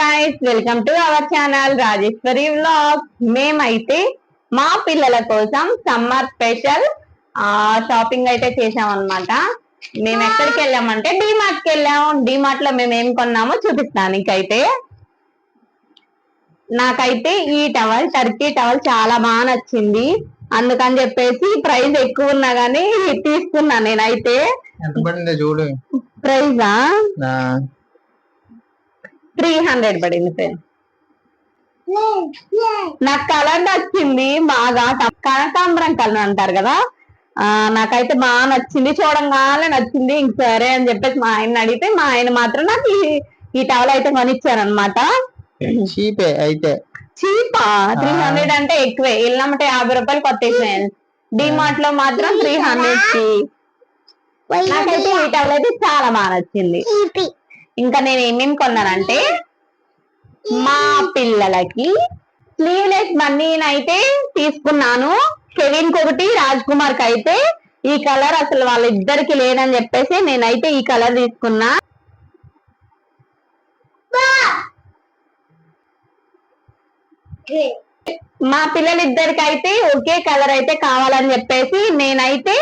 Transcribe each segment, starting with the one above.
Guys welcome to our channel Rajeshwari vlog మేమైతే మా పిల్లల కోసం సమ్మర్ స్పెషల్ షాపింగ్ అయితే చేసాం అన్నమాట మేము ఎక్కడికి వెళ్ళామంటే డిమార్ట్కి వెళ్ళాము డిమార్ట్లో మేము ఏం కొన్నామో చూపిస్తాను నీకైతే. నాకైతే ఈ టవల్ టర్కీ టవల్ చాలా బాగా నచ్చింది. అందుకని చెప్పేసి ప్రైస్ ఎక్కువ ఉన్నా గానీ తీసుకున్నా నేనైతే. ప్రైజా త్రీ హండ్రెడ్ పడింది ఫ్రెండ్ నాకు కలర్ నచ్చింది బాగా కనకాంబరం కలర్ అంటారు కదా? ఆ నాకైతే బాగా నచ్చింది. చూడంగానే నచ్చింది. ఇంక సరే అని చెప్పేసి మా ఆయన అడిగితే మా ఆయన మాత్రం నాకు ఈ- ఈ టవల్ అయితే కొనిచ్చారనమాట చీపే అయితే. చీపా? త్రీ హండ్రెడ్ అంటే ఎక్కువే. వెళ్ళమంటే యాభై రూపాయలు కొత్త డిమార్ట్లో మాత్రం త్రీ హండ్రెడ్కి నాకైతే ఈ టవల్ అయితే చాలా బాగా నచ్చింది. ఇంకా నేను ఏమేమి కొన్నానంటే మా పిల్లలకి స్లీవ్లెస్ బన్నీని అయితే తీసుకున్నాను. కెవిన్ ఒకటి రాజ్ కుమార్కి అయితే ఈ కలర్ అసలు వాళ్ళిద్దరికి లేదని చెప్పేసి నేనైతే ఈ కలర్ తీసుకున్నా. మా పిల్లలిద్దరికి అయితే ఒకే కలర్ అయితే కావాలని చెప్పేసి నేనైతే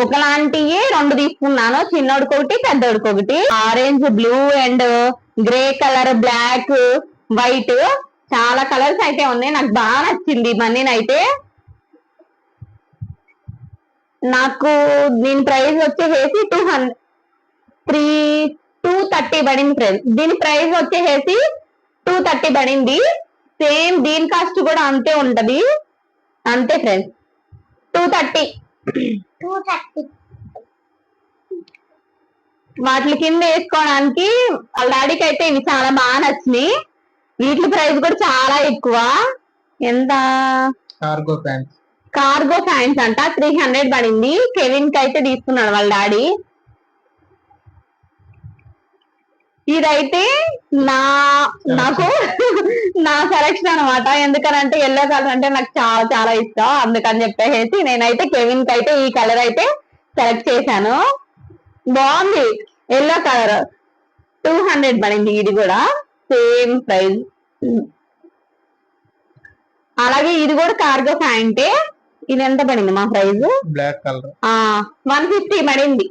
ఒకలాంటియే రెండు తీసుకున్నాను. చిన్నోడికి ఒకటి పెద్దోడికి ఒకటి orange blue and grey colour black white. చాలా కలర్స్ అయితే ఉన్నాయి. నాకు బాగా నచ్చింది ఇవన్నీ అయితే నాకు దీని ప్రైస్ వచ్చేసేసి two hundred three two thirty పడింది ఫ్రెండ్స్. దీని ప్రైస్ వచ్చేసేసి టూ థర్టీ పడింది. సేమ్ దీని కాస్ట్ కూడా అంతే ఉంటది. అంతే ఫ్రెండ్స్. Two thirty. వాటి కింద వేసుకోవడానికి వాళ్ళ డాడీకి అయితే ఇవి చాలా బాగా నచ్చినాయి. వీటి ప్రైస్ కూడా చాలా ఎక్కువ. ఎంత? కార్గో ప్యాంట్ కార్గో ఫ్యాన్స్ అంట. త్రీ హండ్రెడ్ పడింది. కెవిన్కి అయితే తీసుకున్నాడు వాళ్ళ డాడీ. ఇదైతే నా నాకు నా సెలక్షన్ అనమాట ఎందుకనంటే ఎల్లో కలర్ అంటే నాకు చాలా చాలా ఇష్టం. అందుకని చెప్పేసి నేనైతే కెవిన్కి అయితే ఈ కలర్ అయితే సెలెక్ట్ చేశాను. బాగుంది. ఎల్లో కలర్ టూ హండ్రెడ్ పడింది ఇది కూడా. సేమ్ ప్రైస్ అలాగే ఇది కూడా కార్గో ప్యాంటే. ఇది ఎంత పడింది మా price black colour one fifty పడింది.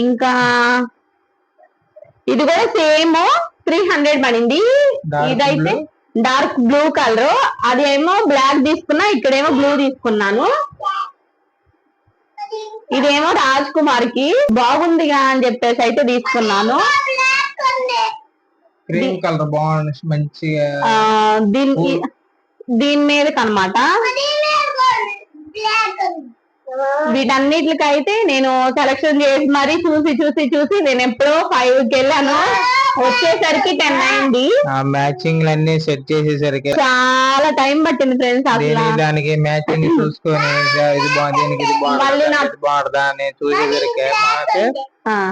ఇంకా ఇది కూడా సేమ్ త్రీ హండ్రెడ్ పడింది. ఇదైతే డార్క్ బ్లూ కలర్ అదేమో బ్లాక్ తీసుకున్నా ఇక్కడేమో బ్లూ తీసుకున్నాను. ఇదేమో రాజ్ కుమార్కి బాగుందిగా అని చెప్పేసి అయితే తీసుకున్నాను. క్రీమ్ కలర్ బాగుంది మంచిగా ఆ, దీని దీని మీదకి అనమాట వీటన్నిటికైతే నేను సెలక్షన్ చేసి మరీ చూసి చూసి చూసి నేను ఎప్పుడో ఫైవ్కి వెళ్ళాను. వచ్చేసరికి టెన్ అయింది. మ్యాచింగ్ అన్ని సెట్ చేసేసరికి చాలా టైం పట్టింది ఫ్రెండ్స్ అసలు. దీనికి మ్యాచింగ్ చూసుకొని ఇది బాగుంది దీనికి ఇది బాగుంది అని చూసేసరికి మాకు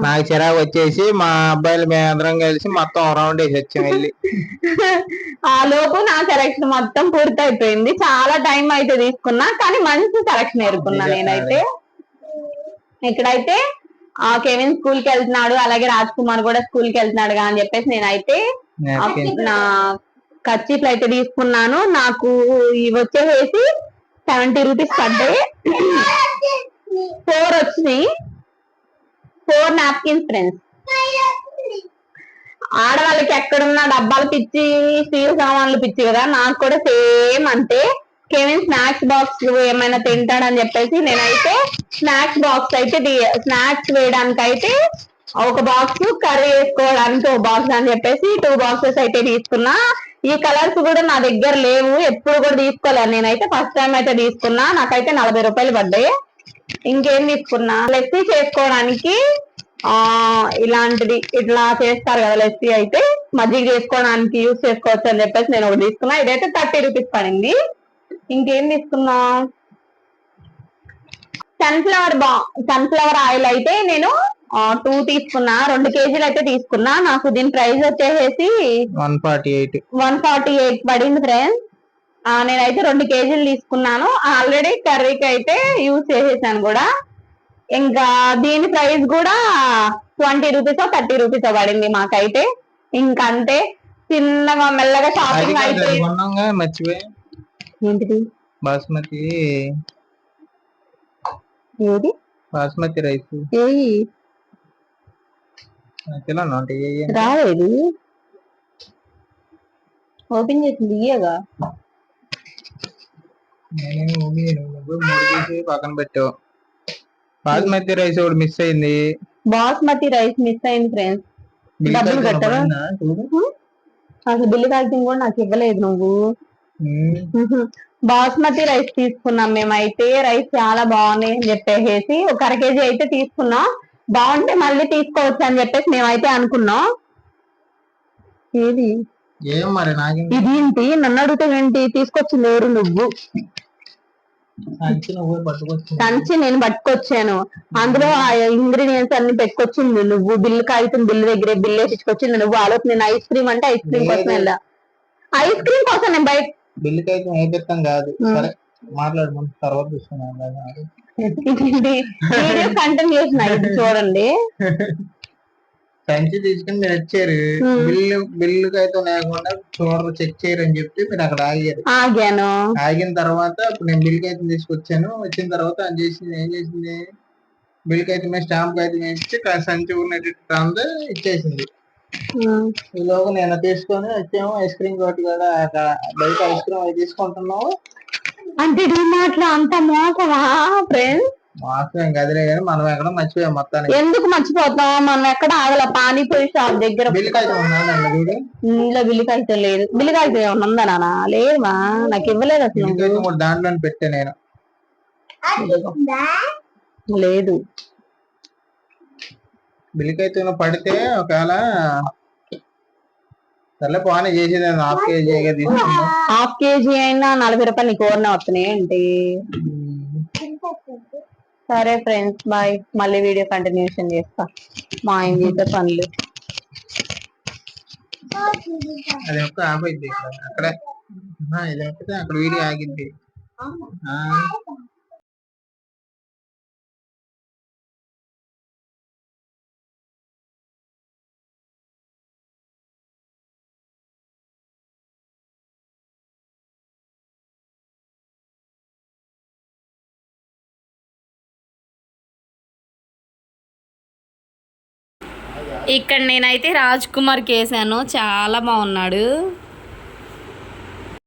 నాకు చిరాకు వచ్చేసి మా అబ్బాయిలు మేమందరం కలిసి మొత్తం రౌండ్ వేసి వచ్చాం వెళ్ళి. ఆ లోపు నా సెలక్షన్ మొత్తం పూర్తయిపోయింది. చాలా టైం అయితే తీసుకున్నా కానీ మంచి సెలక్షన్ ఎరుకున్నా నేనైతే. ఇక్కడైతే ఆ కెవిన్ స్కూల్కి వెళ్తున్నాడు అలాగే రాజ్ కుమార్ కూడా స్కూల్కి వెళ్తున్నాడు అని చెప్పేసి నేనైతే. నా ఖర్చీఫ్లు అయితే తీసుకున్నాను. నాకు ఇవి వచ్చేసి సెవెంటీ రూపీస్ పడ్డాయి ఫోర్ వచ్చినాయి. ఫోర్ నాప్కిన్స్ ఫ్రెండ్స్ ఆడవాళ్ళకి ఎక్కడున్న డబ్బాలు పిచ్చి స్టీల్ సామాన్లు పిచ్చి కదా. నాకు కూడా సేమ్ అంతే. కెవిన్ స్నాక్స్ బాక్స్ ఏమైనా తింటాడని చెప్పేసి నేనైతే స్నాక్స్ బాక్స్ అయితే స్నాక్స్ వేయడానికి అయితే ఒక బాక్స్ కర్రీ వేసుకోవడానికి ఒక బాక్స్ అని చెప్పేసి టూ బాక్సెస్ అయితే తీసుకున్నా. ఈ కలర్స్ కూడా నా దగ్గర లేవు ఎప్పుడు కూడా తీసుకోలేదు నేనైతే ఫస్ట్ టైం అయితే తీసుకున్నా. నాకైతే నలభై రూపాయలు పడ్డాయి. ఇంకేం తీసుకున్నా? లెస్సీ చేసుకోవడానికి ఆ ఇలాంటిది ఇట్లా చేస్తారు కదా లెస్సీ అయితే మజ్జిగ చేసుకోవడానికి యూజ్ చేసుకోవచ్చు అని చెప్పేసి నేను ఒకటి తీసుకున్నా. ఇదైతే థర్టీ రూపీస్ పడింది. ఇంకేం తీసుకున్నా? సన్ఫ్లవర్ బా సన్ఫ్లవర్ ఆయిల్ అయితే నేను టూ తీసుకున్నా రెండు కేజీలు అయితే తీసుకున్నా నాకు దీని ప్రైస్ వచ్చేసి one forty eight. One forty eight పడింది ఫ్రెండ్స్ నేనైతే రెండు కేజీలు తీసుకున్నాను. ఆల్రెడీ కర్రీకి అయితే యూజ్ చేసేసాను కూడా. ఇంకా దీని ప్రైస్ కూడా ట్వంటీ రూపీస్ థర్టీ రూపీస్ పడింది మాకైతే. ఇంకంతే చిన్నగా మెల్లగా షాపింగ్ మర్చిపోయి? ఏంటిది? బాస్మతి ఏది? బాస్మతి రైస్. ఏయి అంటే? రాలేదు. ఓపెన్ చేసింది ఇయ్యగా నేనేం ఊగిను. నువ్వు మూడు తీసి పక్కన పెట్టావు బాస్మతి రైస్ ఒకటి మిస్ అయింది. బాస్మతి రైస్ మిస్ అయింది ఫ్రెండ్స్ బిల్ డబ్బులు కట్టవా? అసలు బిల్లు కాగితం కూడా నాకు ఇవ్వలేదు నువ్వు. బాస్మతి రైస్ తీసుకున్నాం మేమైతే. రైస్ చాలా బాగున్నాయి అని చెప్పేసి ఒక అర కేజీ అయితే తీసుకున్నాం. బాగుంటే మళ్ళీ తీసుకోవచ్చు అని చెప్పేసి మేమైతే అనుకున్నాం. ఏది? ఏం మరి ఇదేంటి? నన్ను అడిగితే ఏంటి? తీసుకొచ్చింది ఎవరు నువ్వు? సంచి నేను పట్టుకొచ్చాను. అందులో ఆ ఇంగ్రీడియంట్స్ అన్ని పెట్టుకొచ్చింది నువ్వు. బిల్లు కాగితం బిల్లు దగ్గరే బిల్లు వేపించుకొచ్చింది నువ్వు. ఆలోచన నేను ఐస్ క్రీమ్ అంటే ఐస్ క్రీమ్ కోసం వెళ్ళా. ఐస్ క్రీమ్ కోసం నేను బయట బిల్లుకి అయితే వేపిస్తాం కాదు. సరే తర్వాత చూస్తున్నాం వీడియో కంటిన్యూషన్ అయింది చూడండి. సంచి తీసుకుని మీరు వచ్చారు. బిల్లు బిల్లుకి అయితే లేకుండా చూడరు చెక్ చేయరు అని చెప్పి మీరు అక్కడ ఆగారు. ఆగాను. ఆగిన తర్వాత ఇప్పుడు నేను బిల్లుకి అయితే తీసుకొచ్చాను. వచ్చిన తర్వాత అది చేసింది ఏం చేసింది? బిల్లుకి అయితే మేము స్టాంప్ అయితే వేసి కా- సంచి ఉన్నట్టు ఇచ్చేసింది. ఈలోగా నేను తీసుకొని వచ్చాము. ఐస్ క్రీమ్ కోటి కూడా అక్కడ బయట ఐస్ క్రీమ్ అవి తీసుకుంటున్నాము. అంటే డిమార్ట్లో అంత మోసమా ఫ్రెండ్స్ మాత్రం గదిలే కానీ మనం ఎక్కడ మర్చిపోయాం మొత్తానికి. ఎందుకు మర్చిపోతాం? మనం ఎక్కడ ఆగల? పానీపూరి షాప్ దగ్గర. ఇంట్లో బిల్లు కాగితం లేదు. బిల్లు కాగితం ఏమన్నా ఉందా నాన్న? లేదమ్మా నాకు ఇవ్వలేదు అసలు దాంట్లోనే పెట్టా నేను. లేదు. బిల్లుకి అయితే పడితే ఒకవేళ సర్లే పోనీ చేసేది హాఫ్ తీసుకున్నా హాఫ్ కేజీ అయినా నలభై రూపాయలు నీకు ఓర్న వస్తున్నాయి ఏంటి? సరే ఫ్రెండ్స్ బాయ్. మళ్ళీ వీడియో కంటిన్యూషన్ చేస్తా. మా ఆయన చేసే పనులు. అది ఒక్క ఆఫ్ అయింది అక్కడే. ఇది ఒక్కటే అక్కడ వీడియో ఆగింది ఇక్కడ నేనైతే రాజ్ కుమార్ కేసాను. చాలా బాగున్నాడు.